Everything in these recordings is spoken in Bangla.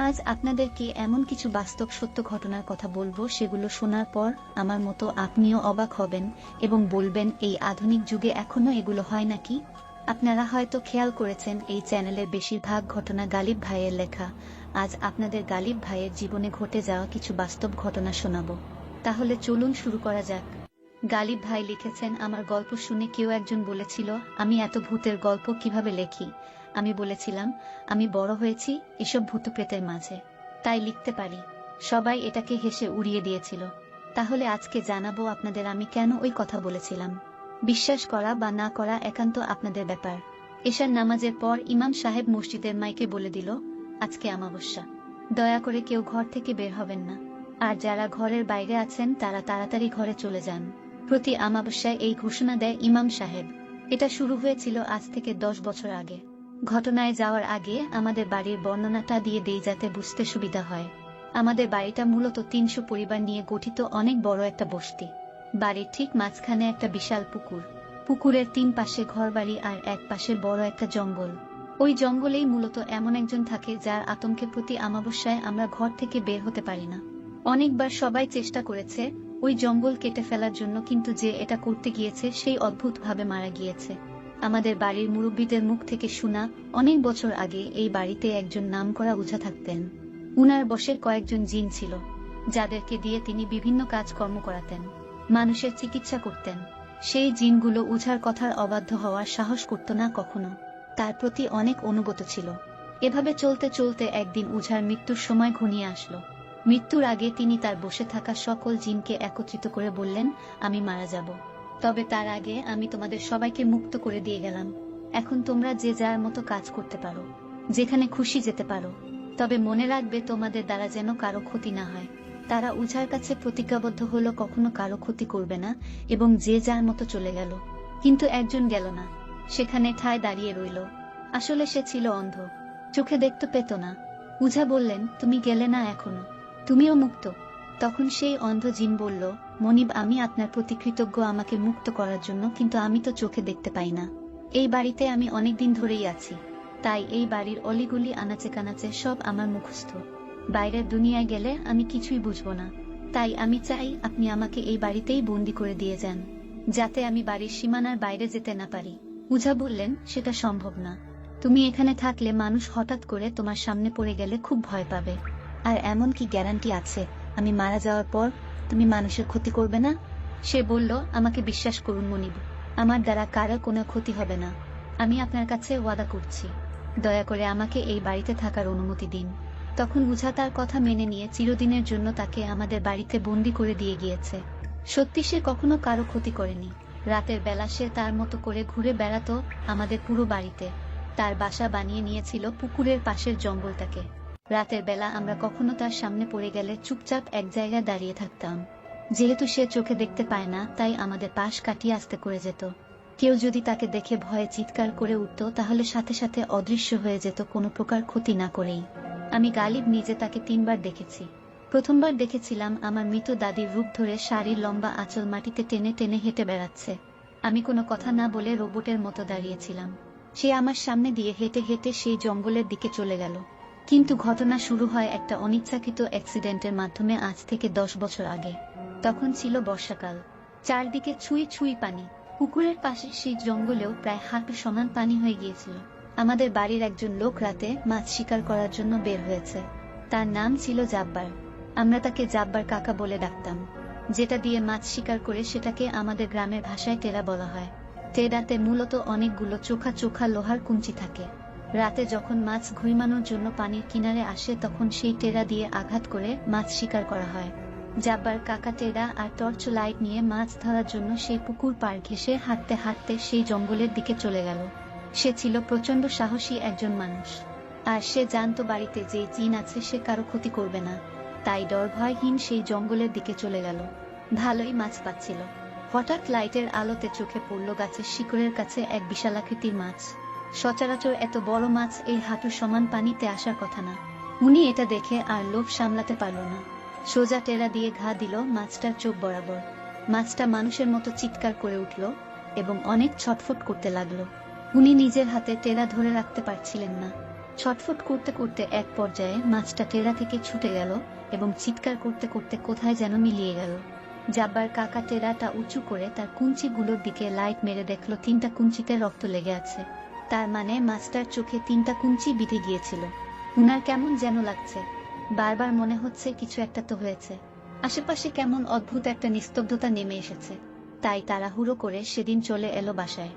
আজ আপনাদেরকে এমন কিছু বাস্তব সত্য ঘটনার কথা বলব, সেগুলো শোনার পর আমার মতো আপনিও অবাক হবেন এবং বলবেন, এই আধুনিক যুগে এখনও এগুলো হয় নাকি? আপনারা হয়তো খেয়াল করেছেন, এই চ্যানেলের বেশিরভাগ ঘটনা গালিব ভাইয়ের লেখা। আজ আপনাদের গালিব ভাইয়ের জীবনে ঘটে যাওয়া কিছু বাস্তব ঘটনা শোনাবো। তাহলে চলুন শুরু করা যাক। গালিব ভাই লিখেছেন, আমার গল্প শুনে কেউ একজন বলেছিল, আমি এত ভূতের গল্প কীভাবে লেখি আমি বলেছিলাম, আমি বড় হয়েছি এসব ভূত প্রেতের মাঝে। তাই লিখতে পারি, সবাই এটাকে হেসে উড়িয়ে দিয়েছিল। তাহলে আজকে জানাব আপনাদের আমি কেন ওই কথা বলেছিলাম। বিশ্বাস করা বা না করা একান্ত আপনাদের ব্যাপার। এশার নামাজের পর ইমাম সাহেব মসজিদের মাইকে বলে দিল, আজকে আমাবস্যা দয়া করে কেউ ঘর থেকে বের হবেন না। আর যারা ঘরের বাইরে আছেন, তারা তাড়াতাড়ি ঘরে চলে যান। প্রতি আমাবস্যায় এই ঘোষণা দেয় ইমাম সাহেব। এটা শুরু হয়েছিল আজ থেকে দশ বছর আগে। ঘটনায় যাওয়ার আগে আমাদের বাড়ির বর্ণনাটা দিয়ে দেই যাতে বুঝতে সুবিধা হয়। আমাদের বাড়িটা মূলত তিনশো পরিবার নিয়ে গঠিত অনেক বড় একটা বস্তি। বাড়ির ঠিক মাঝখানে একটা বিশাল পুকুর। পুকুরের তিন পাশে ঘরবাড়ি আর এক পাশে বড় একটা জঙ্গল। ওই জঙ্গলেই মূলত এমন একজন থাকে যার আতঙ্কে প্রতি আমাবস্যায় আমরা ঘর থেকে বের হতে পারি না। অনেকবার সবাই চেষ্টা করেছে ওই জঙ্গল কেটে ফেলার জন্য, কিন্তু যে এটা করতে গিয়েছে সেই অদ্ভুতভাবে মারা গিয়েছে। আমাদের বাড়ির মুরব্বীদের মুখ থেকে শোনা, অনেক বছর আগে এই বাড়িতে একজন নামকরা উঝা থাকতেন। উনার বসের কয়েকজন জিন ছিল, যাদেরকে দিয়ে তিনি বিভিন্ন কাজকর্ম করাতেন, মানুষের চিকিৎসা করতেন। সেই জিনগুলো উঝার কথার অবাধ্য হওয়ার সাহস করত না কখনো। তার প্রতি অনেক অনুগত ছিল। এভাবে চলতে চলতে একদিন উঝার মৃত্যুর সময় ঘনিয়ে আসলো। মৃত্যুর আগে তিনি তার বসে থাকা সকল জিনকে একত্রিত করে বললেন, আমি মারা যাব। তবে তার আগে আমি তোমাদের সবাইকে মুক্ত করে দিয়ে গেলাম। এখন তোমরা যে যার মতো কাজ করতে পারো, যেখানে খুশি যেতে পারো। তবে মনে রাখবে তোমাদের দ্বারা যেন কারও ক্ষতি না হয়। তারা উঝার কাছে প্রতিজ্ঞাবদ্ধ হলো, কখনো কারও ক্ষতি করবে না এবং যে যার মতো চলে গেল। কিন্তু একজন গেল না, সেখানে ঠায় দাঁড়িয়ে রইল। আসলে সে ছিল অন্ধ, চোখে দেখতে পেত না। উঝা বললেন, তুমি গেলে না এখনও? তুমিও মুক্ত? তখন সেই অন্ধ জিন বলল মনিব, আমি আপনার প্রতি কৃতজ্ঞ, আমাকে মুক্ত করার জন্য, কিন্তু আমি তো চোখে দেখতে পাই না। এই বাড়িতে আমি অনেকদিন ধরেই আছি। তাই এই বাড়ির অলিগুলি, আনাচে কানাচে সব আমার মুখস্থ। বাইরের দুনিয়ায় গেলে আমি কিছুই বুঝব না। তাই আমি চাই আপনি আমাকে এই বাড়িতেই বন্দি করে দিয়ে যান, যাতে আমি বাড়ির সীমানার বাইরে যেতে না পারি। উঝা বললেন, সেটা সম্ভব না। তুমি এখানে থাকলে মানুষ হঠাৎ করে তোমার সামনে পড়ে গেলে খুব ভয় পাবে। আর এমন কি গ্যারান্টি আছে? আমি মারা যাওয়ার পর তুমি মানুষের ক্ষতি করবে না? সে বলল, আমাকে বিশ্বাস করুন মনিব, আমার দ্বারা কারও কোনো ক্ষতি হবে না। আমি আপনার কাছে ওয়াদা করছি। দয়া করে আমাকে এই বাড়িতে থাকার অনুমতি দিন। তখন বুঝা তার কথা মেনে নিয়ে চিরদিনের জন্য তাকে আমাদের বাড়িতে বন্দি করে দিয়ে গিয়েছে। সত্যি সে কখনো কারও ক্ষতি করেনি। রাতের বেলা সে তার মতো করে ঘুরে বেড়াতো আমাদের পুরো বাড়িতে। তার বাসা বানিয়ে নিয়েছিল পুকুরের পাশের জঙ্গলটাকে। রাতের বেলা আমরা কখনো তার সামনে পড়ে গেলে চুপচাপ এক জায়গায় দাঁড়িয়ে থাকতাম। যেহেতু সে চোখে দেখতে পায় না, তাই আমাদের পাশ কাটিয়ে আসতে করে যেত। কেউ যদি তাকে দেখে ভয়ে চিৎকার করে উঠত, তাহলে সাথে সাথে অদৃশ্য হয়ে যেত কোনো প্রকার ক্ষতি না করেই। আমি গালিব নিজে তাকে তিনবার দেখেছি। প্রথমবার দেখেছিলাম আমার মৃত দাদির রূপ ধরে শাড়ির লম্বা আঁচল মাটিতে টেনে টেনে হেঁটে বেড়াচ্ছে। আমি কোনো কথা না বলে রোবটের মতো দাঁড়িয়েছিলাম। সে আমার সামনে দিয়ে হেঁটে হেঁটে সেই জঙ্গলের দিকে চলে গেল। কিন্তু ঘটনা শুরু হয় একটা অনিচ্ছাকৃত অ্যাক্সিডেন্টের মাধ্যমে আজ থেকে দশ বছর আগে। তখন ছিল বর্ষাকাল। চারদিকে ছুঁই ছুঁই পানি। পুকুরের পাশে সেই জঙ্গলেও প্রায় হাঁটু সমান পানি হয়ে গিয়েছিল। আমাদের বাড়ির একজন লোক রাতে মাছ শিকার করার জন্য বের হয়েছে। তার নাম ছিল জাব্বার। আমরা তাকে জাব্বার কাকা বলে ডাকতাম। যেটা দিয়ে মাছ শিকার করে সেটাকে আমাদের গ্রামের ভাষায় টেরা বলা হয়। টেরাতে মূলত অনেকগুলো চোখা চোখা লোহার কুঞ্চি থাকে। রাতে যখন মাছ ঘুইমানোর জন্য পানির কিনারে আসে তখন সেই টেরা দিয়ে আঘাত করে মাছ শিকার করা হয়। জাব্বার কাকা টেরা আর টর্চ লাইট নিয়ে মাছ ধরার জন্য সেই পুকুর পার ঘেসে হাঁটতে হাঁটতে সেই জঙ্গলের দিকে চলে গেল। সে ছিল প্রচণ্ড সাহসী একজন মানুষ। আর সে জানতো বাড়িতে যে চিন আছে সে কারও ক্ষতি করবে না। তাই ডর ভয়হীন সেই জঙ্গলের দিকে চলে গেল। ভালোই মাছ পাচ্ছিল। হঠাৎ লাইটের আলোতে চোখে পড়ল গাছের শিকড়ের কাছে এক বিশালাকৃতির মাছ। সচরাচর এত বড় মাছ এই হাঁটু সমান পানিতে আসার কথা না। উনি এটা দেখে আর লোভ সামলাতে পারল না। সোজা টেরা দিয়ে ঘা দিল মাছটার চোখ বরাবর। মাছটা মানুষের মতো চিৎকার করে উঠল এবং অনেক ছটফট করতে লাগল। উনি নিজের হাতে টেরা ধরে রাখতে পারছিলেন না। ছটফট করতে করতে এক পর্যায়ে মাছটা টেরা থেকে ছুটে গেল এবং চিৎকার করতে করতে কোথায় যেন মিলিয়ে গেল। জাব্বার কাকা টেরাটা উঁচু করে তার কুঞ্চিগুলোর দিকে লাইট মেরে দেখল তিনটা কুঞ্চিতে রক্ত লেগে আছে। তার মানে মাস্টার চোখে তিনটা কুঞ্চি বিধে গিয়েছিল। উনার কেমন যেন লাগছে। বারবার মনে হচ্ছে কিছু একটা তো হয়েছে। আশেপাশে কেমন অদ্ভুত একটা নিস্তব্ধতা নেমে এসেছে। তাই তাড়াহুড়ো করে সেদিন চলে এলো বাসায়।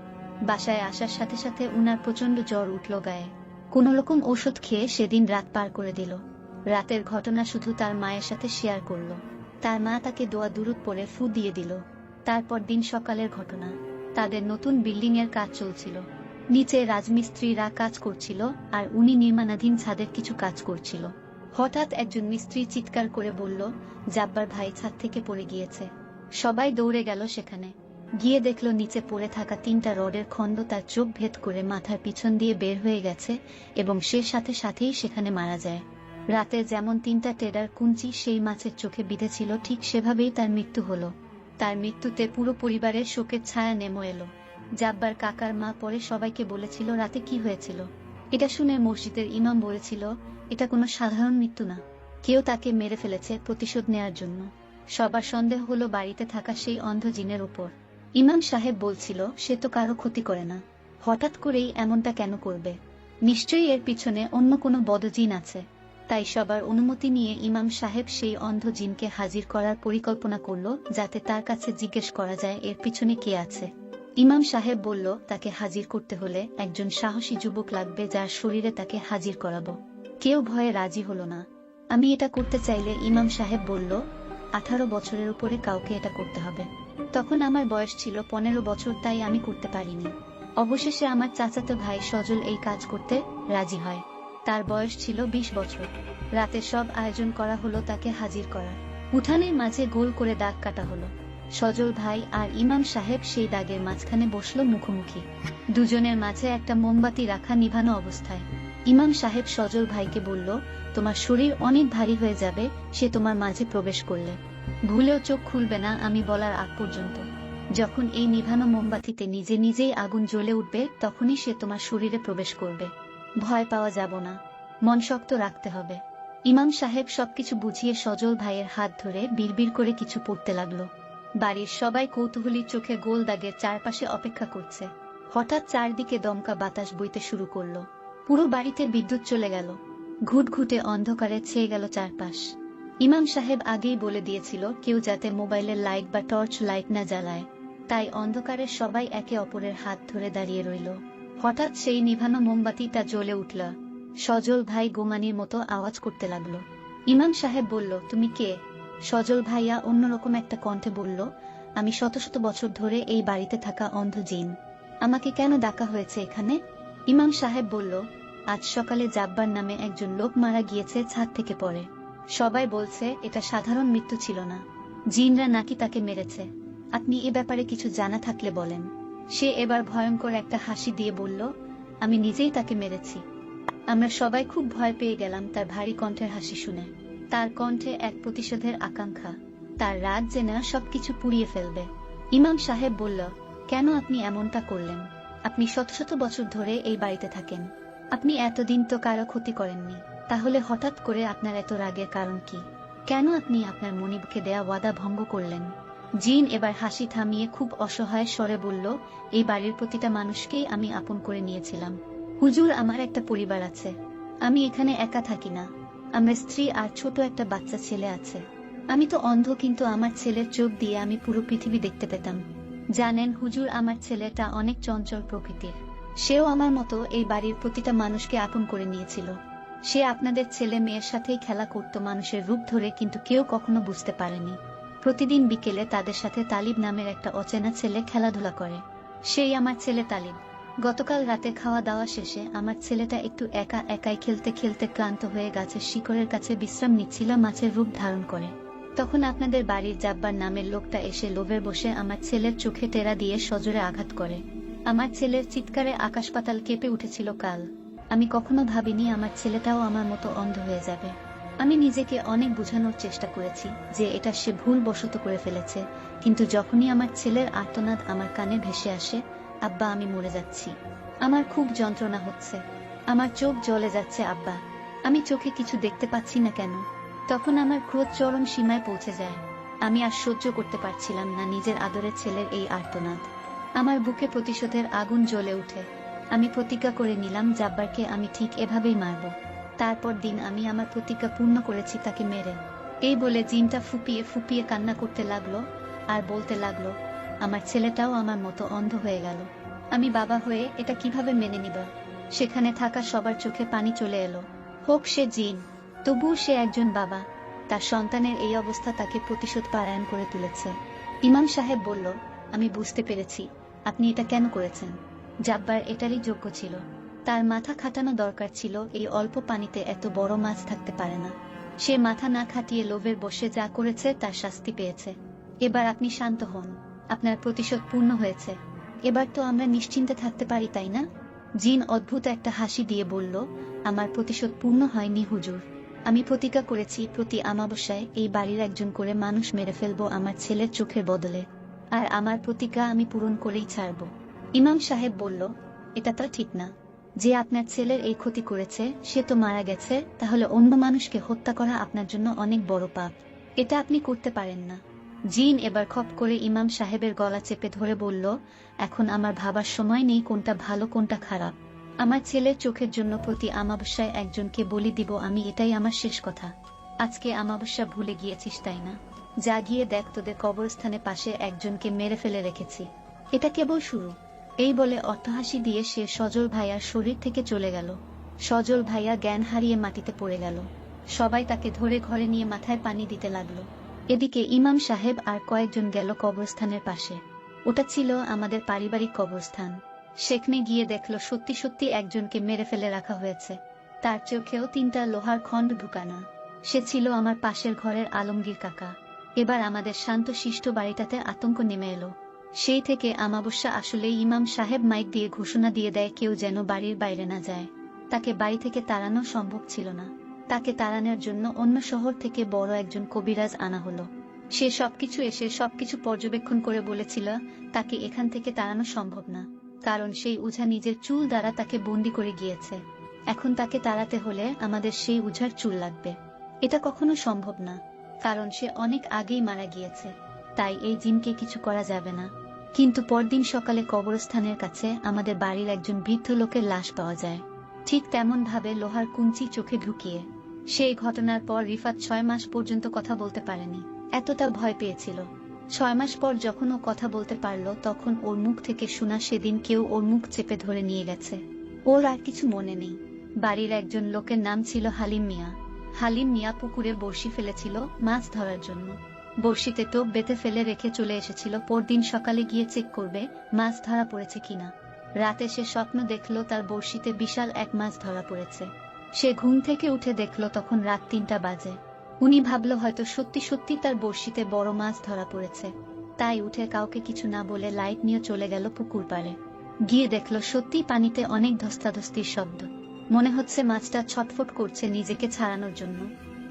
বাসায় আসার সাথে সাথে উনার প্রচণ্ড জ্বর উঠল গায়ে। কোন রকম ওষুধ খেয়ে সেদিন রাত পার করে দিল। রাতের ঘটনা শুধু তার মায়ের সাথে শেয়ার করল। তার মা তাকে দোয়া দুরুদ পরে ফু দিয়ে দিল। তারপর দিন সকালের ঘটনা। তাদের নতুন বিল্ডিং এর কাজ চলছিল। নিচে রাজমিস্ত্রিরা কাজ করছিল, আর উনি নির্মাণাধীন ছাদের কিছু কাজ করছিল। হঠাৎ একজন মিস্ত্রি চিৎকার করে বলল, জাব্বার ভাই ছাদ থেকে পড়ে গিয়েছে। সবাই দৌড়ে গেল সেখানে। গিয়ে দেখল নিচে পড়ে থাকা তিনটা রডের খণ্ড তার চোখ ভেদ করে মাথার পিছন দিয়ে বের হয়ে গেছে এবং সে সাথে সাথেই সেখানে মারা যায়। রাতে যেমন তিনটা টেডার কুঞ্চি সেই মাছের চোখে বিঁধেছিল, ঠিক সেভাবেই তার মৃত্যু হলো। তার মৃত্যুতে পুরো পরিবারের শোকের ছায়া নেমো এলো। জাব্বার কাকার মা পরে সবাইকে বলেছিল, রাতে কি হয়েছিল? এটা শুনে মসজিদের ইমাম বলেছিল, এটা কোনো সাধারণ মৃত্যু না। কেউ তাকে মেরে ফেলেছে প্রতিশোধ নেয়ার জন্য। সবার সন্দেহ হলো বাড়িতে থাকা সেই অন্ধ জিনের উপর। ইমাম সাহেব বলছিল, সে তো কারও ক্ষতি করে না। হঠাৎ করেই এমনটা কেন করবে? নিশ্চয়ই এর পিছনে অন্য কোনো বদজিন আছে। তাই সবার অনুমতি নিয়ে ইমাম সাহেব সেই অন্ধ জিনকে হাজির করার পরিকল্পনা করল, যাতে তার কাছে জিজ্ঞেস করা যায়, এর পিছনে কে আছে? ইমাম সাহেব বলল, তাকে হাজির করতে হলে একজন সাহসী যুবক লাগবে যার শরীরে তাকে হাজির করাব। কেউ ভয়ে রাজি হলো না। আমি এটা করতে চাইলে ইমাম সাহেব বলল, আঠারো বছরের উপরে কাউকে এটা করতে হবে। তখন আমার বয়স ছিল পনেরো বছর, তাই আমি করতে পারিনি। অবশেষে আমার চাচাতো ভাই সজল এই কাজ করতে রাজি হয়। তার বয়স ছিল বিশ বছর। রাতে সব আয়োজন করা হলো তাকে হাজির করার। উঠানের মাঝে গোল করে দাগ কাটা হলো। সজল ভাই আর ইমাম সাহেব সেই দাগের মাঝখানে বসল মুখোমুখি। দুজনের মাঝে একটা মোমবাতি রাখা নিভানো অবস্থায়। ইমাম সাহেব সজল ভাইকে বলল, তোমার শরীর অনেক ভারী হয়ে যাবে, সে তোমার মাঝে প্রবেশ করলে। ভুলেও চোখ খুলবে না আমি বলার আগ পর্যন্ত। যখন এই নিভানো মোমবাতিতে নিজে নিজেই আগুন জ্বলে উঠবে, তখনই সে তোমার শরীরে প্রবেশ করবে। ভয় পাওয়া যাব না। মন শক্ত রাখতে হবে। ইমাম সাহেব সবকিছু বুঝিয়ে সজল ভাইয়ের হাত ধরে বিড়বিড় করে কিছু পড়তে লাগল। বাড়ির সবাই কৌতূহলী চোখে গোল দাগের চারপাশে অপেক্ষা করছে। হঠাৎ চারদিকে দমকা বাতাস বইতে শুরু করল। পুরো বাড়িতে বিদ্যুৎ চলে গেল। ঘুটঘুটে অন্ধকারে ছেয়ে গেল চারপাশ। ইমাম সাহেব আগেই বলে দিয়েছিল, কেউ যাতে মোবাইলের লাইট বা টর্চ লাইট না জ্বালায়। তাই অন্ধকারে সবাই একে অপরের হাত ধরে দাঁড়িয়ে রইল। হঠাৎ সেই নিভানো মোমবাতিটা জ্বলে উঠল। সজল ভাই গোমানির মতো আওয়াজ করতে লাগল। ইমাম সাহেব বলল, তুমি কে? সজল ভাইয়া অন্যরকম একটা কণ্ঠে বলল, আমি শত শত বছর ধরে এই বাড়িতে থাকা অন্ধ জিন। আমাকে কেন ডাকা হয়েছে এখানে? ইমাম সাহেব বলল, আজ সকালে জাব্বার নামে একজন লোক মারা গিয়েছে, ছাদ থেকে পড়ে। সবাই বলছে, এটা সাধারণ মৃত্যু ছিল না। জিনরা নাকি তাকে মেরেছে। আপনি এ ব্যাপারে কিছু জানা থাকলে বলেন। সে এবার ভয়ঙ্কর একটা হাসি দিয়ে বলল, আমি নিজেই তাকে মেরেছি। আমরা সবাই খুব ভয় পেয়ে গেলাম তার ভারী কণ্ঠের হাসি শুনে। তার কণ্ঠে এক প্রতিশোধের আকাঙ্ক্ষা। তার রাত জেনা সবকিছু পুড়িয়ে ফেলবে। ইমাম সাহেব বলল, কেন আপনি এমনটা করলেন? আপনি শত শত বছর ধরে এই বাড়িতে থাকেন। আপনি এতদিন তো কারও ক্ষতি করেননি। তাহলে হঠাৎ করে আপনার এত রাগের কারণ কি? কেন আপনি আপনার মনিবকে দেয়া ওয়াদা ভঙ্গ করলেন? জিন এবার হাসি থামিয়ে খুব অসহায় স্বরে বলল, এই বাড়ির প্রতিটা মানুষকেই আমি আপন করে নিয়েছিলাম। হুজুর, আমার একটা পরিবার আছে। আমি এখানে একা থাকি না। আমার স্ত্রী আর ছোট একটা বাচ্চা ছেলে আছে। আমি তো অন্ধ, কিন্তু আমার ছেলের চোখ দিয়ে আমি পুরো পৃথিবী দেখতে পেতাম। জানেন, হুজুর, আমার ছেলেটা অনেক চঞ্চল প্রকৃতির। সেও আমার মতো এই বাড়ির প্রতিটা মানুষকে আপন করে নিয়েছিল। সে আপনাদের ছেলে মেয়ের সাথেই খেলা করত মানুষের রূপ ধরে, কিন্তু কেউ কখনো বুঝতে পারেনি। প্রতিদিন বিকেলে তাদের সাথে তালিব নামের একটা অচেনা ছেলে খেলাধুলা করে। সেই আমার ছেলে তালিব। গতকাল রাতে খাওয়া দাওয়া শেষে আমার ছেলেটা একটু একা একাই খেলতে খেলতে ক্লান্ত হয়ে গাছের শিকড়ের কাছে বিশ্রাম নিচ্ছিল মাছের রূপ ধারণ করে। তখন আপনাদের বাড়ির জাব্বার নামের লোকটা এসে লোভের বসে আমার ছেলের চোখে টেরা দিয়ে সজোরে আঘাত করে। আমার ছেলের চিৎকারে আকাশ পাতাল কেঁপে উঠেছিল কাল। আমি কখনো ভাবিনি আমার ছেলেটাও আমার মতো অন্ধ হয়ে যাবে। আমি নিজেকে অনেক বোঝানোর চেষ্টা করেছি যে এটা সে ভুল বশত করে ফেলেছে, কিন্তু যখনই আমার ছেলের আর্তনাদ আমার কানে ভেসে আসে আব্বা, আমি মরে যাচ্ছি। আমার খুব যন্ত্রণা হচ্ছে। আমার চোখ জ্বলে যাচ্ছে, আব্বা। আমি চোখে কিছু দেখতে পাচ্ছি না কেন? তখন আমার ক্রোধ চরম সীমায় পৌঁছে যায়। আমি আর সহ্য করতে পারছিলাম না নিজের আদরের ছেলের এই আর্তনাদ। আমার বুকে প্রতিশোধের আগুন জ্বলে উঠে। আমি প্রতিজ্ঞা করে নিলাম, জাব্বারকে আমি ঠিক এভাবেই মারব। তারপর দিন আমি আমার প্রতিজ্ঞা পূর্ণ করেছি, তাকে মেরে। এই বলে জিনটা ফুপিয়ে ফুপিয়ে কান্না করতে লাগল আর বলতে লাগল আমার ছেলেটাও আমার মতো অন্ধ হয়ে গেল। আমি বাবা হয়ে এটা কীভাবে মেনে নিব? সেখানে থাকা সবার চোখে পানি চলে এলো। হোক সে জিন, তবুও সে একজন বাবা। তার সন্তানের এই অবস্থা তাকে প্রতিশোধ পারায়ণ করে তুলেছে। ইমাম সাহেব বলল, আমি বুঝতে পেরেছি। আপনি এটা কেন করেছেন? জাব্বার এটারই যোগ্য ছিল। তার মাথা খাটানো দরকার ছিল, এই অল্প পানিতে এত বড় মাছ থাকতে পারে না। সে মাথা না খাটিয়ে লোভের বসে যা করেছে তার শাস্তি পেয়েছে। এবার আপনি শান্ত হন। আপনার প্রতিশোধ পূর্ণ হয়েছে। এবার তো আমরা নিশ্চিন্তে থাকতে পারি, তাই না? জিন অদ্ভুত একটা হাসি দিয়ে বলল, আমার প্রতিশোধ পূর্ণ হয়নি, হুজুর। আমি প্রতিজ্ঞা করেছি প্রতি আমাবস্যায় এই বাড়ির একজন করে মানুষ মেরে ফেলব আমার ছেলের চোখের বদলে। আর আমার প্রতিজ্ঞা আমি পূরণ করেই ছাড়ব। ইমাম সাহেব বলল, এটা তো ঠিক না। যে আপনার ছেলের এই ক্ষতি করেছে, সে তো মারা গেছে, তাহলে অন্য মানুষকে হত্যা করা আপনার জন্য অনেক বড় পাপ। এটা আপনি করতে পারেন না। জিন এবার খপ করে ইমাম সাহেবের গলা চেপে ধরে বলল, এখন আমার ভাবার সময় নেই, কোনটা ভালো, কোনটা খারাপ। আমার ছেলের চোখের জন্য প্রতি আমাবস্যায় একজনকে বলি দিব, আমি এটাই আমার শেষ কথা। আজকে আমাবস্যা ভুলে গিয়েছিস, তাই না? যা গিয়ে দেখ, তোদের কবরস্থানে পাশে একজনকে মেরে ফেলে রেখেছি। এটা কেবল শুরু। এই বলে অট্টহাসি দিয়ে সে সজল ভাইয়ার শরীর থেকে চলে গেল। সজল ভাইয়া জ্ঞান হারিয়ে মাটিতে পড়ে গেল। সবাই তাকে ধরে ঘরে নিয়ে মাথায় পানি দিতে লাগল। এদিকে ইমাম সাহেব আর কয়েকজন গেল কবরস্থানের পাশে। ওটা ছিল আমাদের পারিবারিক কবরস্থান। সেখানে গিয়ে দেখল সত্যি সত্যি একজনকে মেরে ফেলে রাখা হয়েছে। তার চোখেও তিনটা লোহার খণ্ড ঢুকানো। সে ছিল আমার পাশের ঘরের আলমগীর কাকা। এবার আমাদের শান্ত শিষ্ট বাড়িটাতে আতঙ্ক নেমে এলো। সেই থেকে আমাবস্যা আসলে ইমাম সাহেব মাইক দিয়ে ঘোষণা দিয়ে দেয় কেউ যেন বাড়ির বাইরে না যায়। তাকে বাড়ি থেকে তাড়ানো সম্ভব ছিল না। তাকে তাড়ানোর জন্য অন্য শহর থেকে বড় একজন কবিরাজ আনা হলো। সে সবকিছু এসে সবকিছু পর্যবেক্ষণ করে বলেছিল, তাকে এখান থেকে তাড়ানো সম্ভব না, কারণ সেই উঝা নিজের চুল দ্বারা তাকে বন্দি করে গিয়েছে। এখন তাকে তাড়াতে হলে আমাদের সেই উঝার চুল লাগবে। এটা কখনো সম্ভব না, কারণ সে অনেক আগেই মারা গিয়েছে, তাই এই জিনকে কিছু করা যাবে না। কিন্তু পরদিন সকালে কবরস্থানের কাছে আমাদের বাড়ির একজন বৃদ্ধ লোকের লাশ পাওয়া যায়। ঠিক তেমন ভাবে লোহার কুঞ্চি চোখে ঢুকিয়ে সেই ঘটনার পর রিফাত ছয় মাস পর্যন্ত কথা বলতে পারেনি। এতটা ভয় পেয়েছিল। ছয় মাস পর যখন ও কথা বলতে পারল, তখন ওর মুখ থেকে শোনা সেদিন কেউ ওর মুখ চেপে ধরে নিয়ে গেছে। ওর আর কিছু মনে নেই। বাড়ির একজন লোকের নাম ছিল হালিম মিয়া। হালিম মিয়া পুকুরে বড়শি ফেলেছিল মাছ ধরার জন্য। বড়শিতে টোপ বেঁধে ফেলে রেখে চলে এসেছিল, পরদিন সকালে গিয়ে চেক করবে মাছ ধরা পড়েছে কিনা। রাতে সে স্বপ্ন দেখল তার বড়শিতে বিশাল এক মাছ ধরা পড়েছে। সে ঘুম থেকে উঠে দেখল তখন রাত তিনটা বাজে। উনি ভাবলো হয়তো সত্যি সত্যি তার বড়শিতে বড় মাছ ধরা পড়েছে। তাই উঠে কাউকে কিছু না বলে লাইট নিয়ে চলে গেল পুকুর পাড়ে। গিয়ে দেখল সত্যি পানিতে অনেক ধস্তাধস্তির শব্দ। মনে হচ্ছে মাছটা ছটফট করছে নিজেকে ছাড়ানোর জন্য।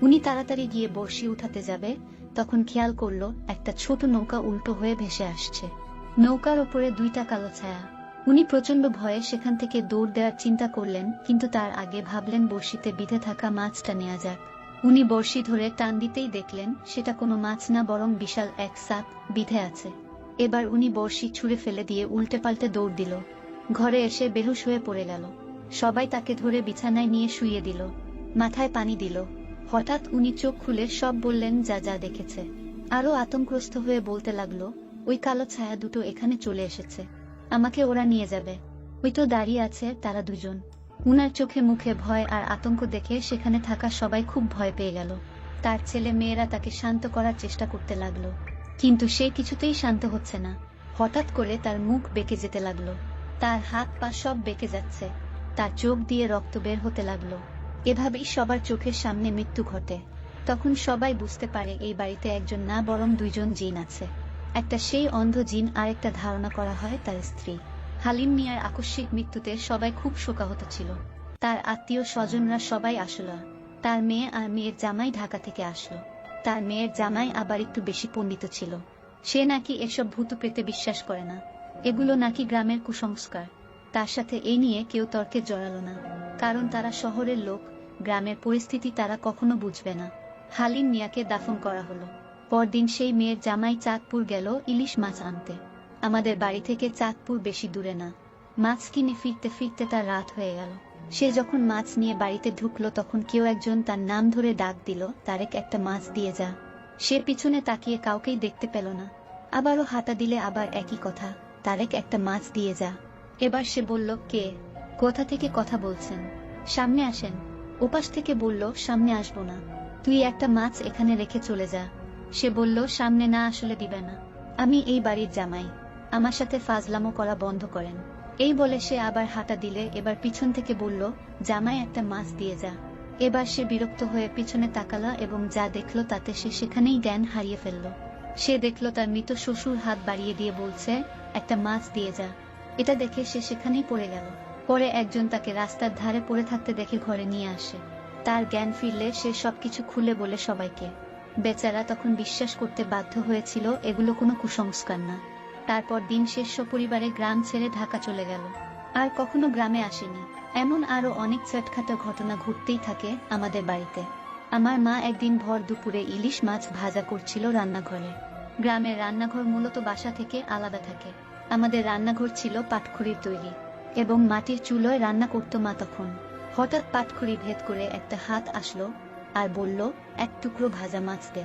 উনি তাড়াতাড়ি গিয়ে বড়শি উঠাতে যাবে, তখন খেয়াল করল একটা ছোট নৌকা উল্টো হয়ে ভেসে আসছে। নৌকার ওপরে দুইটা কালো ছায়া। উনি প্রচণ্ড ভয়ে সেখান থেকে দৌড় দেওয়ার চিন্তা করলেন, কিন্তু তার আগে ভাবলেন বড়শিতে বিধে থাকা মাছটা নেওয়া যাক। উনি বড়শি ধরে টান দিতেই দেখলেন, সেটা কোনো মাছ না, বরং বিশাল এক সাপ বিধে আছে। এবার উনি বড়শি ছুঁড়ে ফেলে দিয়ে উল্টে পাল্টে দৌড় দিল। ঘরে এসে বেহুশ হয়ে পড়ে গেল। সবাই তাকে ধরে বিছানায় নিয়ে শুইয়ে দিল। মাথায় পানি দিল। হঠাৎ উনি চোখ খুলে সব বললেন, যা যা দেখেছে। আরও আতঙ্কগ্রস্ত হয়ে বলতে লাগল, ওই কালো ছায়া দুটো এখানে চলে এসেছে। আমাকে ওরা নিয়ে যাবে। ওই তো দাঁড়িয়ে আছে তারা দুজন। উনার চোখে মুখে ভয় আর আতঙ্ক দেখে সেখানে থাকা সবাই খুব ভয় পেয়ে গেল। তার ছেলে মেয়েরা তাকে শান্ত করার চেষ্টা করতে লাগল। কিন্তু সে কিছুতেই শান্ত হচ্ছে না। হঠাৎ করে তার মুখ বেঁকে যেতে লাগল। তার হাত পা সব বেঁকে যাচ্ছে। তার চোখ দিয়ে রক্ত বের হতে লাগল। এভাবেই সবার চোখের সামনে মৃত্যু ঘটে। তখন সবাই বুঝতে পারে এই বাড়িতে একজন না বরং দুইজন জিন আছে। একটা সেই অন্ধ জিন আর একটা ধারণা করা হয় তার স্ত্রী। হালিম মিয়ার আকস্মিক মৃত্যুতে সবাই খুব শোকাহত ছিল। তার আত্মীয় স্বজনরা সবাই আসলো। তার মেয়ে আর মেয়ের জামাই ঢাকা থেকে আসলো। তার মেয়ের জামাই আবার একটু বেশি পণ্ডিত ছিল। সে নাকি এসব ভূত পেতে বিশ্বাস করে না। এগুলো নাকি গ্রামের কুসংস্কার। তার সাথে এ নিয়ে কেউ তর্কে জড়ালো না। কারণ তারা শহরের লোক, গ্রামের পরিস্থিতি তারা কখনো বুঝবে না। হালিম মিয়াকে দাফন করা হলো। পরদিন সেই মেয়ের জামাই চাঁদপুর গেল ইলিশ মাছ আনতে। আমাদের বাড়ি থেকে চাঁদপুর বেশি দূরে না। মাছ কিনে ফিরতে ফিরতে তার রাত হয়ে গেল। সে যখন মাছ নিয়ে বাড়িতে ঢুকলো তখন কেউ একজন তার নাম ধরে ডাক দিল, তারেক, একটা মাছ দিয়ে যা। সে পিছনে তাকিয়ে কাউকেই দেখতে পেল না। আবারও হাতা দিলে আবার একই কথা, তারেক, একটা মাছ দিয়ে যা। এবার সে বলল, কে? কোথা থেকে কথা বলছেন? সামনে আসেন। ওপাশ থেকে বলল, সামনে আসব না। তুই একটা মাছ এখানে রেখে চলে যা। সে বলল, সামনে না আসলে দিবে না। আমি এই বাড়ির জামাই। আমার সাথে ফাজলামো করা বন্ধ করেন। এই বলে সে আবার হাঁটা দিলে, এবার পিছন থেকে বলল, জামাই একটা মাছ দিয়ে যা। এবার সে বিরক্ত হয়ে পিছনে তাকালা এবং যা দেখল তাতে সে সেখানেই জ্ঞান হারিয়ে ফেলল। সে দেখল তার মৃত শ্বশুর হাত বাড়িয়ে দিয়ে বলছে, একটা মাছ দিয়ে যা। এটা দেখে সে সেখানেই পড়ে গেল। পরে একজন তাকে রাস্তার ধারে পড়ে থাকতে দেখে ঘরে নিয়ে আসে। তার জ্ঞান ফিরলে সে সবকিছু খুলে বলে সবাইকে বেচারা তখন বিশ্বাস করতে বাধ্য হয়েছিল, এগুলো কোনো কুসংস্কার না। তারপর দিন শেষ, সপরিবারে গ্রাম ছেড়ে ঢাকা চলে গেল। আর কখনো গ্রামে আসেনি। এমন আরও অনেক চটখাটো ঘটনা ঘটতেই থাকে আমাদের বাড়িতে। আমার মা একদিন ভর দুপুরে ইলিশ মাছ ভাজা করছিল রান্নাঘরে। গ্রামের রান্নাঘর মূলত বাসা থেকে আলাদা থাকে। আমাদের রান্নাঘর ছিল পাটখড়ির তৈরি, এবং মাটির চুলোয় রান্না করতো মা তখন। হঠাৎ পাটখড়ি ভেদ করে একটা হাত আসলো আর বলল, এক টুকরো ভাজা মাছ দে।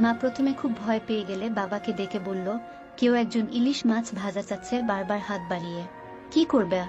মা প্রথমে খুব ভয় পেয়ে গেলে বাবাকে ডেকে বলল, কেউ একজন ইলিশ মাছ ভাজা চাচ্ছে বারবার হাত বাড়িয়ে। কি করবে?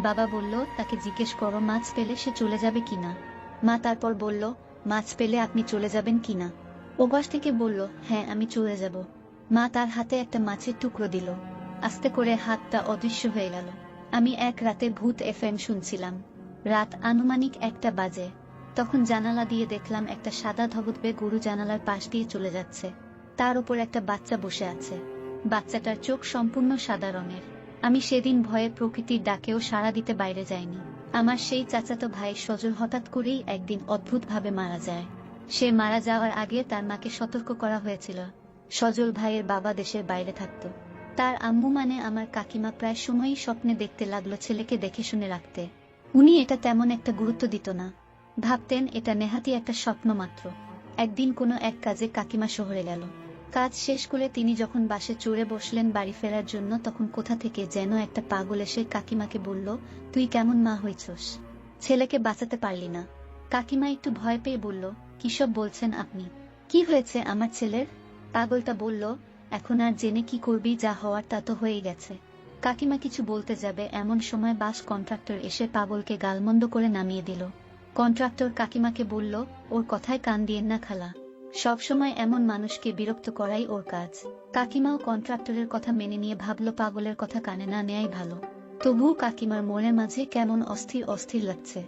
বাবা বলল, তাকে জিজ্ঞেস করো মাছ পেলে সে চলে যাবে কিনা মা তারপর বলল, মাছ পেলে আপনি চলে যাবেন কিনা ওপাশ থেকে বলল হ্যাঁ আমি চলে যাব। মা তার হাতে একটা মাছের টুকরো দিল। আস্তে করে হাতটা অদৃশ্য হয়ে গেল। আমি এক রাতে ভূত এফএম শুনছিলাম। রাত আনুমানিক একটা বাজে। তখন জানালা দিয়ে দেখলাম একটা সাদা ধবধবে গরু জানালার পাশ দিয়ে চলে যাচ্ছে। তার উপর একটা বাচ্চা বসে আছে। বাচ্চাটার চোখ সম্পূর্ণ সাদা রঙের। আমি সেদিন ভয়ে প্রকৃতির ডাকেও সাড়া দিতে বাইরে যাইনি। আমার সেই চাচাতো ভাই সজল হঠাৎ করেই একদিন অদ্ভুতভাবে মারা যায়। সে মারা যাওয়ার আগে তার মাকে সতর্ক করা হয়েছিল। সজল ভাইয়ের বাবা দেশের বাইরে থাকতো। তার আম্মু মানে আমার কাকিমা প্রায় সময়ই স্বপ্নে দেখতে লাগল ছেলেকে দেখে শুনে রাখতে। উনি এটা তেমন একটা গুরুত্ব দিত না। ভাবতেন, এটা নেহাতি একটা স্বপ্ন মাত্র। একদিন কোনো এক কাজে কাকিমা শহরে গেল। কাজ শেষ করে তিনি যখন বাসে চড়ে বসলেন বাড়ি ফেরার জন্য, তখন কোথা থেকে যেন একটা পাগল এসে কাকিমাকে বলল, তুই কেমন মা হয়েছস? ছেলেকে বাঁচাতে পারলি না। কাকিমা একটু ভয় পেয়ে বলল, কিসব বলছেন আপনি? কি হয়েছে আমার ছেলের? পাগলটা বলল, এখন আর জেনে কি করবি, যা হওয়ার তা তো হয়ে গেছে। কাকিমা কিছু বলতে যাবে, এমন সময় বাস কন্ট্রাক্টর এসে পাগলকে গালমন্দ করে নামিয়ে দিল। কন্ট্রাক্টর কাকিমাকে বলল, ওর কথায় কান দিয়েন না খালা। সব সময় এমন মানুষকে বিরক্ত করাই ওর কাজ। কাকিমাও কন্ট্রাক্টরের কথা মেনে নিয়ে ভাবল, পাগলের কথা কানে না নেয়াই ভালো। তবুও কাকিমার মনের মাঝে কেমন অস্থির অস্থির লাগছে।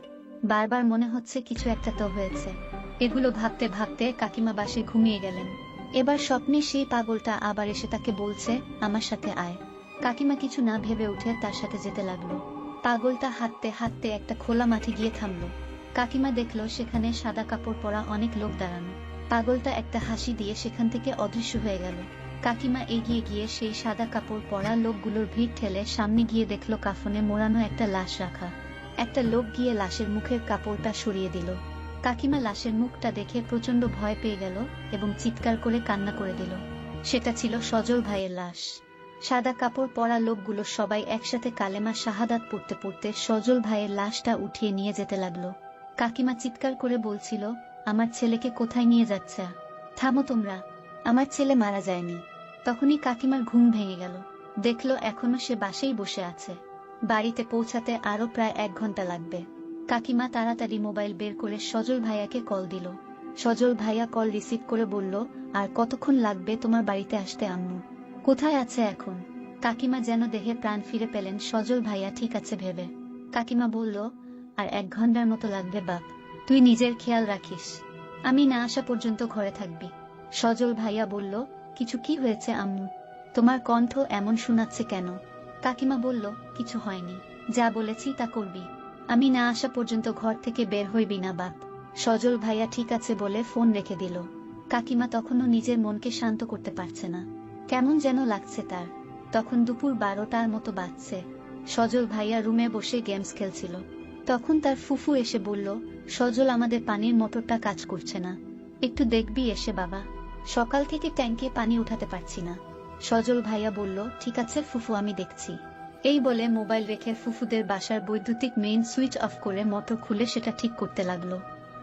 বারবার মনে হচ্ছে কিছু একটা তো হয়েছে। এগুলো ভাবতে ভাবতে কাকিমা বাসে ঘুমিয়ে গেলেন। এবার স্বপ্নে সেই পাগলটা আবার এসে তাকে বলছে, আমার সাথে আয়। কাকিমা কিছু না ভেবে উঠে তার সাথে যেতে লাগল। পাগলটা হাঁটতে হাঁটতে একটা খোলা মাঠে গিয়ে থামলো। কাকিমা দেখল সেখানে সাদা কাপড় পরা অনেক লোক দাঁড়ানো। পাগলটা একটা হাসি দিয়ে সেখান থেকে অদৃশ্য হয়ে গেল। কাকিমা এগিয়ে গিয়ে সেই সাদা কাপড় পরা লোকগুলোর ভিড় ঠেলে সামনে গিয়ে দেখল কাফনে মোড়ানো একটা লাশ রাখা। একটা লোক গিয়ে লাশের মুখের কাপড়টা সরিয়ে দিল। কাকিমা লাশের মুখটা দেখে প্রচণ্ড ভয় পেয়ে গেল এবং চিৎকার করে কান্না করে দিল। সেটা ছিল সজল ভাইয়ের লাশ। সাদা কাপড় পরা লোকগুলো সবাই একসাথে কালেমা শাহাদাত পড়তে পড়তে সজল ভাইয়ের লাশটা উঠিয়ে নিয়ে যেতে লাগল। কাকিমা চিৎকার করে বলছিল, আমার ছেলেকে কোথায় নিয়ে যাচ্ছে? থামো তোমরা। আমার ছেলে মারা যায়নি। তখনই কাকিমার ঘুম ভেঙে গেল। দেখল এখনও সে বাসেই বসে আছে। বাড়িতে পৌঁছাতে আরও প্রায় এক ঘণ্টা লাগবে। কাকিমা তাড়াতাড়ি মোবাইল বের করে সজল ভাইয়াকে কল দিল। সজল ভাইয়া কল রিসিভ করে বলল, আর কতক্ষণ লাগবে তোমার বাড়িতে আসতে, আম্মু? কোথায় আছে এখন? কাকিমা যেন দেহে প্রাণ ফিরে পেলেন সজল ভাইয়া, ঠিক আছে, ভেবে। কাকিমা বলল আর এক ঘণ্টার মতো লাগবে বাপ, তুই নিজের খেয়াল রাখিস। আমি না আসা পর্যন্ত ঘরে থাকবি। সজল ভাইয়া বলল, কিছু কি হয়েছে আম্মু? তোমার কণ্ঠ এমন শোনাচ্ছে কেন? কাকিমা বলল, কিছু হয়নি। যা বলেছি তা করবি। আমি না আসা পর্যন্ত ঘর থেকে বের হইবি না বাপ। সজল ভাইয়া ঠিক আছে বলে ফোন রেখে দিল। কাকিমা তখনও নিজের মনকে শান্ত করতে পারছে না। কেমন যেন লাগছে তার। তখন দুপুর বারোটার মতো বাজছে। সজল ভাইয়া রুমে বসে গেমস খেলছিল। তখন তার ফুফু এসে বলল, সজল আমাদের পানির মোটরটা কাজ করছে না। একটু দেখবি এসে বাবা। সকাল থেকে ট্যাঙ্কে পানি উঠাতে পারছি না। সজল ভাইয়া বলল, ঠিক আছে ফুফু, আমি দেখছি। এই বলে মোবাইল রেখে ফুফুদের বাসার বৈদ্যুতিক মেইন সুইচ অফ করে মোটর খুলে সেটা ঠিক করতে লাগল।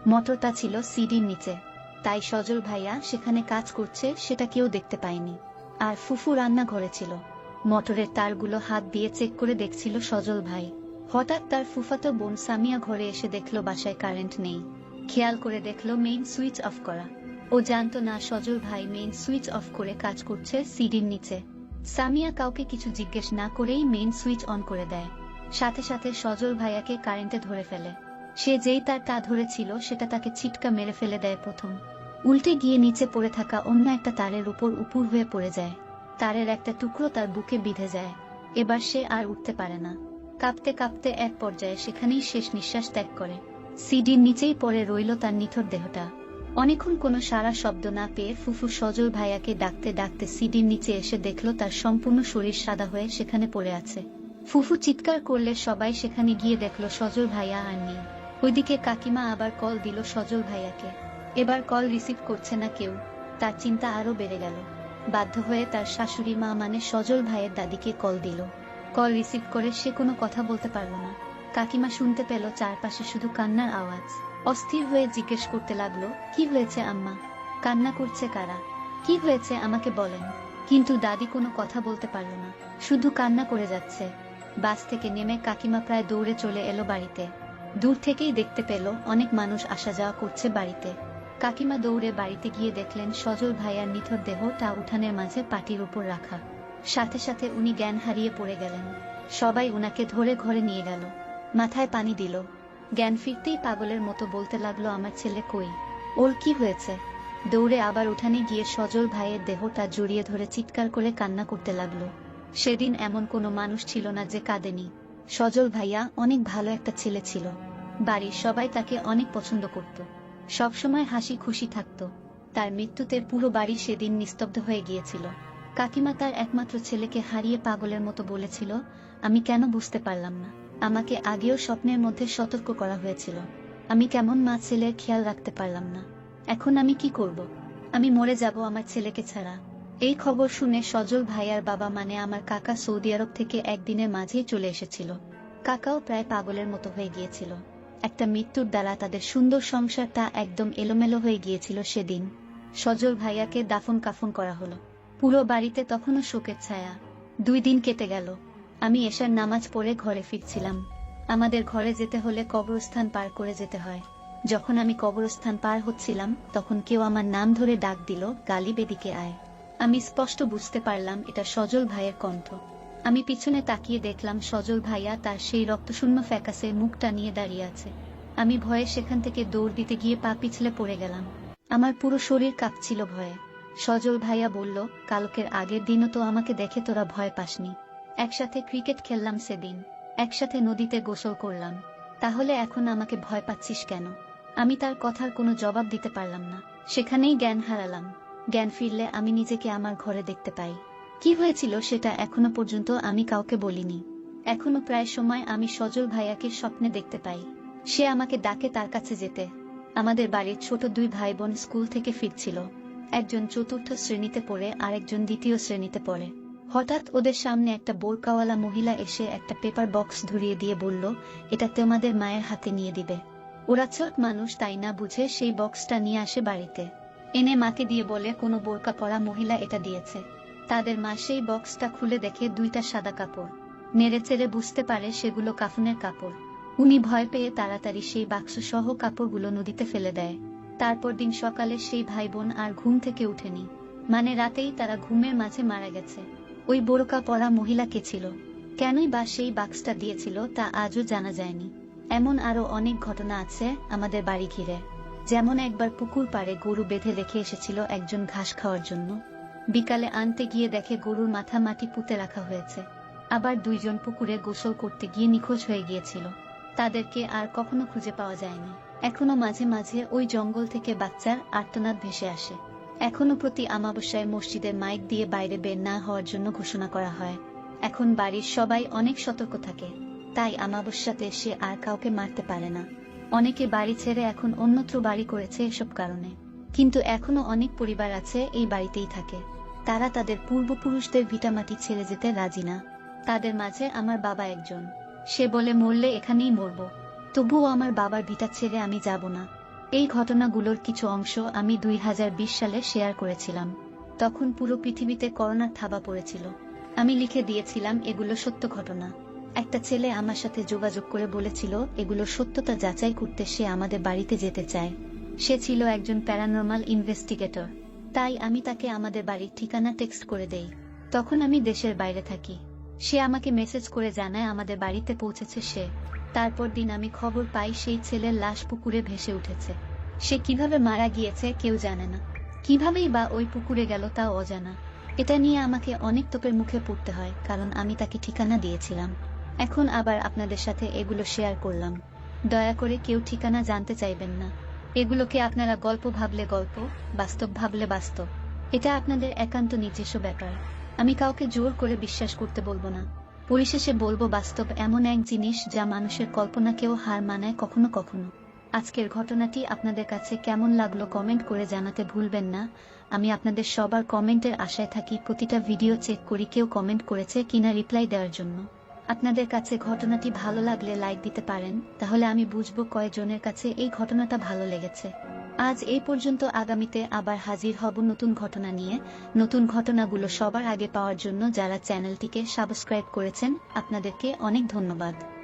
মোটরটা ছিল সিডির নিচে। তাই সজল ভাইয়া সেখানে কাজ করছে সেটা কেউ দেখতে পায়নি। আর ফুফু রান্নাঘরে ছিল। মোটরের তারগুলো হাত দিয়ে চেক করে দেখছিল সজল ভাই। হঠাৎ তার ফুফাতো বোন সামিয়া ঘরে এসে দেখল বাসায় কারেন্ট নেই। খেয়াল করে দেখল মেইন সুইচ অফ করা। ও জানতো না সজল ভাই মেইন সুইচ অফ করে কাজ করছে সিডির নিচে। সামিয়া কাউকে কিছু জিজ্ঞেস না করেই মেইন সুইচ অন করে দেয়। সাথে সাথে সজল ভাইয়াকে কারেন্টে ধরে ফেলে। সে যেই তার তা ধরেছিল সেটা তাকে ছিটকা মেরে ফেলে দেয় প্রথম। উল্টে গিয়ে নিচে পড়ে থাকা অন্য একটা তারের উপর উপুর হয়ে পড়ে যায়। তারের একটা টুকরো তার বুকে বিঁধে যায়। এবার সে আর উঠতে পারে না। কাঁপতে কাঁপতে এক পর্যায়ে সেখানেই শেষ নিঃশ্বাস ত্যাগ করে। সিডির নিচেই পড়ে রইল তার নিথর দেহটা। অনেকক্ষণ কোনো সারা শব্দ না পেয়ে ফুফু সজল ভাইয়াকে ডাকতে ডাকতে সিডির নিচে এসে দেখল তার সম্পূর্ণ শরীর সাদা হয়ে সেখানে পড়ে আছে। ফুফু চিৎকার করলে সবাই সেখানে গিয়ে দেখল সজল ভাইয়া আর নেই। ওইদিকে কাকিমা আবার কল দিল সজল ভাইয়াকে। এবার কল রিসিভ করছে না কেউ। তার চিন্তা আরও বেড়ে গেল। বাধ্য হয়ে তার শাশুড়ি মা মানে সজল ভাইয়ের দাদিকে কল দিল। কল রিসিভ করে সে কোনো কথা বলতে পারল না। কাকিমা শুনতে পেল চারপাশে শুধু কান্নার আওয়াজ। অস্থির হয়ে জিজ্ঞেস করতে লাগল, কি হয়েছে আম্মা? কান্না করছে কারা? কি হয়েছে আমাকে বলেন। কিন্তু দাদি কোনো কথা বলতে পারল না, শুধু কান্না করে যাচ্ছে। বাস থেকে নেমে কাকিমা প্রায় দৌড়ে চলে এলো বাড়িতে। দূর থেকেই দেখতে পেল অনেক মানুষ আসা যাওয়া করছে বাড়িতে। কাকিমা দৌড়ে বাড়িতে গিয়ে দেখলেন সজল ভাইয়ার নিথর দেহ তা উঠানের মাঝে পাটির উপর রাখা। সাথে সাথে উনি জ্ঞান হারিয়ে পড়ে গেলেন। সবাই উনাকে ধরে ঘরে নিয়ে গেল। মাথায় পানি দিল। জ্ঞান ফিরতেই পাগলের মতো বলতে লাগল, আমার ছেলে কই? ওর কি হয়েছে? দৌড়ে আবার উঠানে গিয়ে সজল ভাইয়ের দেহটা জড়িয়ে ধরে চিৎকার করে কান্না করতে লাগল। সেদিন এমন কোনো মানুষ ছিল না যে কাঁদেনি। সজল ভাইয়া অনেক ভালো একটা ছেলে ছিল। বাড়ির সবাই তাকে অনেক পছন্দ করত। সবসময় হাসি খুশি থাকত। তার মৃত্যুতে পুরো বাড়ি সেদিন নিস্তব্ধ হয়ে গিয়েছিল। কাকিমা তার একমাত্র ছেলেকে হারিয়ে পাগলের মতো বলেছিল, আমি কেন বুঝতে পারলাম না। আমাকে আগেও স্বপ্নের মধ্যে সতর্ক করা হয়েছিল। আমি কেমন মা ছেলের খেয়াল রাখতে পারলাম না। এখন আমি কি করব? আমি মরে যাব আমার ছেলেকে ছাড়া। এই খবর শুনে সজল ভাইয়ার বাবা মানে আমার কাকা সৌদি আরব থেকে একদিনের মাঝেই চলে এসেছিল। কাকাও প্রায় পাগলের মতো হয়ে গিয়েছিল। একটা মৃত্যুর দ্বারা তাদের সুন্দর সংসারটা একদম এলোমেলো হয়ে গিয়েছিল সেদিন। সজল ভাইয়াকে দাফন কাফন করা হলো। পুরো বাড়িতে তখনও শোকের ছায়া। দুই দিন কেটে গেল। আমি এশার নামাজ পড়ে ঘরে ফিরছিলাম। আমাদের ঘরে যেতে হলে কবরস্থান পার করে যেতে হয়। যখন আমি কবরস্থান পার হচ্ছিলাম, তখন কেউ আমার নাম ধরে ডাক দিল, গালিব এদিকে আয়। আমি স্পষ্ট বুঝতে পারলাম, এটা সজল ভাইয়ের কণ্ঠ। আমি পিছনে তাকিয়ে দেখলাম, সজল ভাইয়া তার সেই রক্তশূন্য ফ্যাকাসে মুখটা নিয়ে দাঁড়িয়ে আছে। আমি ভয়ে সেখান থেকে দৌড় দিতে গিয়ে পা পিছলে পড়ে গেলাম। আমার পুরো শরীর কাঁপছিল ভয়ে। সজল ভাইয়া বলল, কালকের আগের দিনও তো আমাকে দেখে তোরা ভয় পাসনি। একসাথে ক্রিকেট খেললাম সেদিন। একসাথে নদীতে গোসল করলাম। তাহলে এখন আমাকে ভয় পাচ্ছিস কেন? আমি তার কথার কোনো জবাব দিতে পারলাম না। সেখানেই জ্ঞান হারালাম। জ্ঞান ফিরলে আমি নিজেকে আমার ঘরে দেখতে পাই। কি হয়েছিল সেটা এখনও পর্যন্ত আমি কাউকে বলিনি। এখনও প্রায় সময় আমি সজল ভাইয়াকে স্বপ্নে দেখতে পাই। সে আমাকে ডাকে তার কাছে যেতে। আমাদের বাড়ির ছোট দুই ভাই বোন স্কুল থেকে ফিরছিল। একজন চতুর্থ শ্রেণীতে পড়ে আরেকজন দ্বিতীয় শ্রেণীতে পড়ে। হঠাৎ ওদের সামনে একটা বোরকাওয়ালা মহিলা এসে একটা পেপার বক্স ধরিয়ে দিয়ে বলল, এটা তোমাদের মায়ের হাতে নিয়ে দিবে। ওরা ছোট মানুষ তাই না বুঝে সেই বক্সটা নিয়ে আসে বাড়িতে। এনে মাকে দিয়ে বলে, কোনো বোরকা পরা মহিলা এটা দিয়েছে। তাদের মা সেই বক্সটা খুলে দেখে দুইটা সাদা কাপড়। নেড়ে চেড়ে বুঝতে পারে সেগুলো কাফনের কাপড়। উনি ভয় পেয়ে তাড়াতাড়ি সেই বাক্স সহ কাপড়গুলো নদীতে ফেলে দেয়। তারপর দিন সকালে সেই ভাই বোন আর ঘুম থেকে উঠেনি। মানে রাতেই তারা ঘুমের মাঝে মারা গেছে। ওই বোরকা পরা মহিলা কে ছিল? কেনই বা সেই বাক্সটা দিয়েছিল তা আজও জানা যায়নি। এমন আরও অনেক ঘটনা আছে আমাদের বাড়ি ঘিরে। যেমন একবার পুকুর পাড়ে গরু বেঁধে রেখে এসেছিল একজন ঘাস খাওয়ার জন্য। বিকালে আনতে গিয়ে দেখে গরুর মাথা মাটি পুঁতে রাখা হয়েছে। আবার দুইজন পুকুরে গোসল করতে গিয়ে নিখোঁজ হয়ে গিয়েছিল। তাদেরকে আর কখনো খুঁজে পাওয়া যায়নি। এখনও মাঝে মাঝে ওই জঙ্গল থেকে বাচ্চার আর্তনাদ ভেসে আসে। এখনও প্রতি আমাবস্যায় মসজিদের মাইক দিয়ে বাইরে বের না হওয়ার জন্য ঘোষণা করা হয়। এখন বাড়ির সবাই অনেক সতর্ক থাকে, তাই আমাবস্যাতে সে আর কাউকে মারতে পারে না। অনেকে বাড়ি ছেড়ে এখন অন্যত্র বাড়ি করেছে এসব কারণে। কিন্তু এখনও অনেক পরিবার আছে এই বাড়িতেই থাকে। তারা তাদের পূর্বপুরুষদের ভিটামাটি ছেড়ে যেতে রাজি না। তাদের মাঝে আমার বাবা একজন। সে বলে, মরলে এখানেই মরব। তবুও আমার বাবার ভিটা ছেড়ে আমি যাব না। এই ঘটনাগুলোর কিছু অংশ আমি দুই হাজার বিশ সালে শেয়ার করেছিলাম। তখন পুরো পৃথিবীতে করোনার থাবা পড়েছিল। আমি লিখে দিয়েছিলাম, এগুলো সত্য ঘটনা। একটা ছেলে আমার সাথে যোগাযোগ করে বলেছিল এগুলোর সত্যতা যাচাই করতে সে আমাদের বাড়িতে যেতে চায়। সে ছিল একজন প্যারানর্মাল ইনভেস্টিগেটর। তাই আমি তাকে আমাদের বাড়ির ঠিকানা টেক্সট করে দেই। তখন আমি দেশের বাইরে থাকি। সে আমাকে মেসেজ করে জানায়, আমাদের বাড়িতে পৌঁছেছে সে। তারপর দিন আমি খবর পাই সেই ছেলের লাশ পুকুরে ভেসে উঠেছে। সে কীভাবে মারা গিয়েছে কেউ জানে না। কিভাবেই বা ওই পুকুরে গেল তা অজানা। এটা নিয়ে আমাকে অনেক তোপের মুখে পড়তে হয়, কারণ আমি তাকে ঠিকানা দিয়েছিলাম। এখন আবার আপনাদের সাথে এগুলো শেয়ার করলাম। দয়া করে কেউ ঠিকানা জানতে চাইবেন না। এগুলোকে আপনারা গল্প ভাবলে গল্প, বাস্তব ভাবলে বাস্তব। এটা আপনাদের একান্ত নিজস্ব ব্যাপার। আমি কাউকে জোর করে বিশ্বাস করতে বলব না। পরিশেষে বলব, বাস্তব এমন এক জিনিস যা মানুষের কল্পনাকেও হার মানায় কখনো কখনো। আজকের ঘটনাটি আপনাদের কাছে কেমন লাগল কমেন্ট করে জানাতে ভুলবেন না। আমি আপনাদের সবার কমেন্টের আশায় থাকি প্রতিটা ভিডিও চেক করি কেউ কমেন্ট করেছে কিনা রিপ্লাই দেওয়ার জন্য। আপনাদের কাছে ঘটনাটি ভালো লাগলে লাইক দিতে পারেন, তাহলে আমি বুঝব কয়জনের কাছে এই ঘটনাটা ভালো লেগেছে। আজ এই পর্যন্ত আগামীতে আবার হাজির হব নতুন ঘটনা নিয়ে। নতুন ঘটনাগুলো সবার আগে পাওয়ার জন্য যারা চ্যানেলটিকে সাবস্ক্রাইব করেছেন, আপনাদেরকে অনেক ধন্যবাদ।